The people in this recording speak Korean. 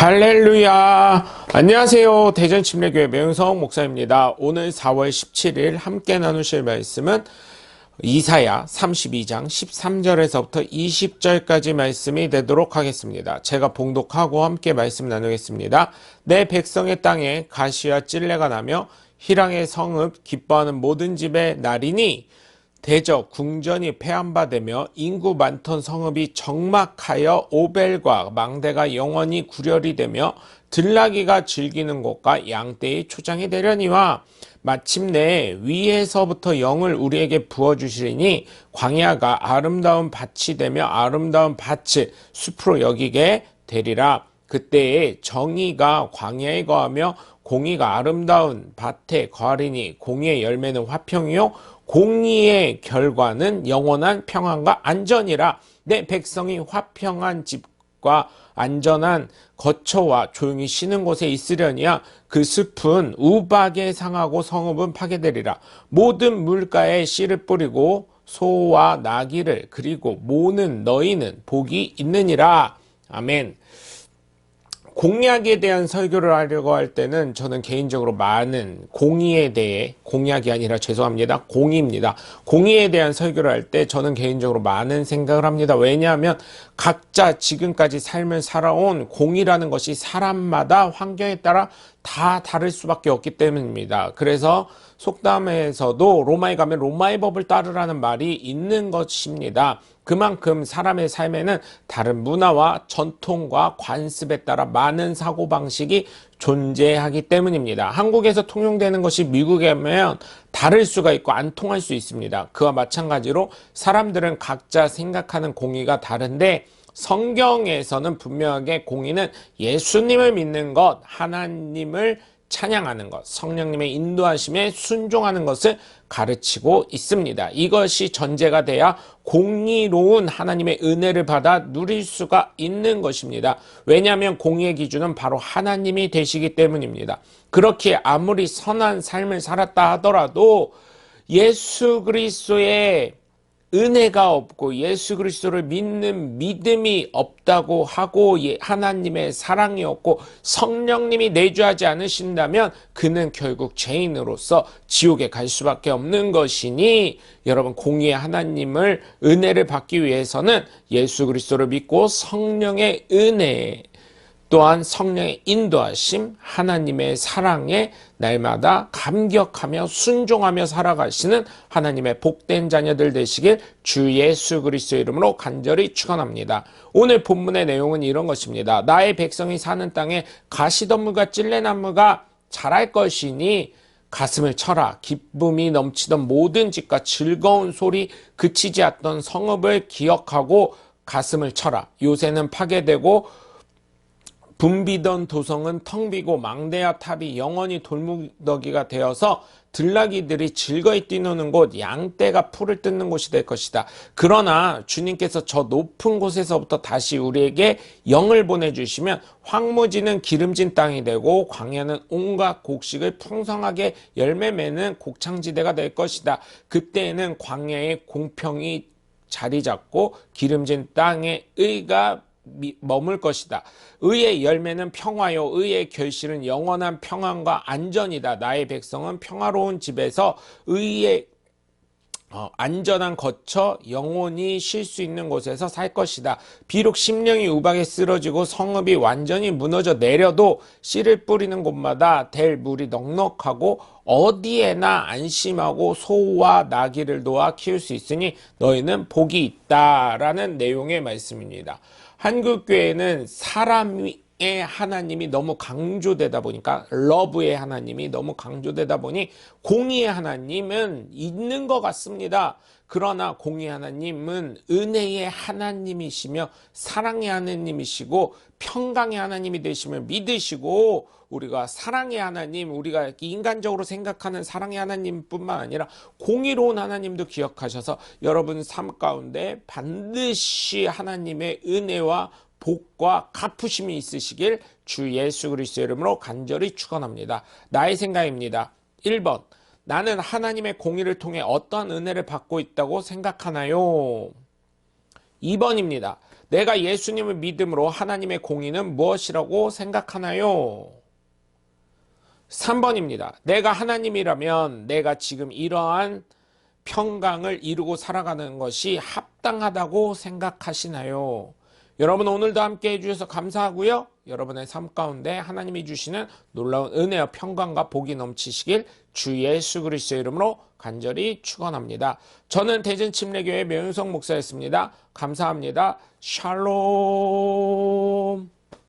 할렐루야! 안녕하세요. 대전침례교회 명성 목사입니다. 오늘 4월 17일 함께 나누실 말씀은 이사야 32장 13절에서부터 20절까지 말씀이 되도록 하겠습니다. 제가 봉독하고 함께 말씀 나누겠습니다. 내 백성의 땅에 가시와 찔레가 나며 희랑의 성읍 기뻐하는 모든 집의 날이니 대적 궁전이 폐한바되며 인구 많던 성읍이 적막하여 오벨과 망대가 영원히 구렬이 되며 들나귀가 즐기는 곳과 양떼의 초장이 되려니와 마침내 위에서부터 영을 우리에게 부어주시리니 광야가 아름다운 밭이 되며 아름다운 밭을 숲으로 여기게 되리라. 그때에 정의가 광야에 거하며 공의가 아름다운 밭에 거하리니 공의의 열매는 화평이요 공의의 결과는 영원한 평안과 안전이라 내 백성이 화평한 집과 안전한 거처와 조용히 쉬는 곳에 있으려니야 그 숲은 우박에 상하고 성읍은 파괴되리라. 모든 물가에 씨를 뿌리고 소와 나귀를 그리고 모는 너희는 복이 있느니라. 아멘 공약에 대한 설교를 하려고 할 때는 저는 개인적으로 많은 공의에 대해 공약이 아니라 죄송합니다. 공의입니다. 공의에 대한 설교를 할 때 저는 개인적으로 많은 생각을 합니다. 왜냐하면 각자 지금까지 삶을 살아온 공의라는 것이 사람마다 환경에 따라 다 다를 수밖에 없기 때문입니다. 그래서 속담에서도 로마에 가면 로마의 법을 따르라는 말이 있는 것입니다. 그만큼 사람의 삶에는 다른 문화와 전통과 관습에 따라 많은 사고방식이 존재하기 때문입니다. 한국에서 통용되는 것이 미국에 면 다를 수가 있고 안 통할 수 있습니다. 그와 마찬가지로 사람들은 각자 생각하는 공의가 다른데 성경에서는 분명하게 공의는 예수님을 믿는 것, 하나님을 찬양하는 것, 성령님의 인도하심에 순종하는 것을 가르치고 있습니다. 이것이 전제가 돼야 공의로운 하나님의 은혜를 받아 누릴 수가 있는 것입니다. 왜냐하면 공의의 기준은 바로 하나님이 되시기 때문입니다. 그렇게 아무리 선한 삶을 살았다 하더라도 예수 그리스도의 은혜가 없고 예수 그리스도를 믿는 믿음이 없다고 하고 예, 하나님의 사랑이 없고 성령님이 내주하지 않으신다면 그는 결국 죄인으로서 지옥에 갈 수밖에 없는 것이니 여러분 공의의 하나님을 은혜를 받기 위해서는 예수 그리스도를 믿고 성령의 은혜 또한 성령의 인도하심, 하나님의 사랑에 날마다 감격하며 순종하며 살아가시는 하나님의 복된 자녀들 되시길 주 예수 그리스도 이름으로 간절히 축원합니다. 오늘 본문의 내용은 이런 것입니다. 나의 백성이 사는 땅에 가시덤물과 찔레나무가 자랄 것이니 가슴을 쳐라. 기쁨이 넘치던 모든 집과 즐거운 소리 그치지 않던 성읍을 기억하고 가슴을 쳐라. 요새는 파괴되고 붐비던 도성은 텅 비고 망대와 탑이 영원히 돌무더기가 되어서 들나귀들이 즐거이 뛰노는 곳 양떼가 풀을 뜯는 곳이 될 것이다. 그러나 주님께서 저 높은 곳에서부터 다시 우리에게 영을 보내주시면 황무지는 기름진 땅이 되고 광야는 온갖 곡식을 풍성하게 열매 맺는 곡창지대가 될 것이다. 그때에는 광야의 공평이 자리 잡고 기름진 땅의 의가 머물 것이다. 의의 열매는 평화요, 의의 결실은 영원한 평안과 안전이다. 나의 백성은 평화로운 집에서 의의 어, 안전한 거처 영원히 쉴수 있는 곳에서 살 것이다. 비록 심령이 우박에 쓰러지고 성읍이 완전히 무너져 내려도 씨를 뿌리는 곳마다 될 물이 넉넉하고 어디에나 안심하고 소와 나귀를 놓아 키울 수 있으니 너희는 복이 있다라는 내용의 말씀입니다. 한국교회는 사람 의 하나님이 너무 강조되다 보니까 러브의 하나님이 너무 강조되다 보니 공의의 하나님은 있는 것 같습니다. 그러나 공의 하나님은 은혜의 하나님이시며 사랑의 하나님이시고 평강의 하나님이 되심을 믿으시고 우리가 사랑의 하나님, 우리가 인간적으로 생각하는 사랑의 하나님뿐만 아니라 공의로운 하나님도 기억하셔서 여러분 삶 가운데 반드시 하나님의 은혜와 복과 갚으심이 있으시길 주 예수 그리스도 이름으로 간절히 축원합니다. 나의 생각입니다. 1번 나는 하나님의 공의를 통해 어떠한 은혜를 받고 있다고 생각하나요? 2번입니다. 내가 예수님을 믿음으로 하나님의 공의는 무엇이라고 생각하나요? 3번입니다. 내가 하나님이라면 내가 지금 이러한 평강을 이루고 살아가는 것이 합당하다고 생각하시나요? 여러분 오늘도 함께 해주셔서 감사하고요. 여러분의 삶 가운데 하나님이 주시는 놀라운 은혜와 평강과 복이 넘치시길 주 예수 그리스도의 이름으로 간절히 축원합니다. 저는 대전 침례교회 명윤성 목사였습니다. 감사합니다. 샬롬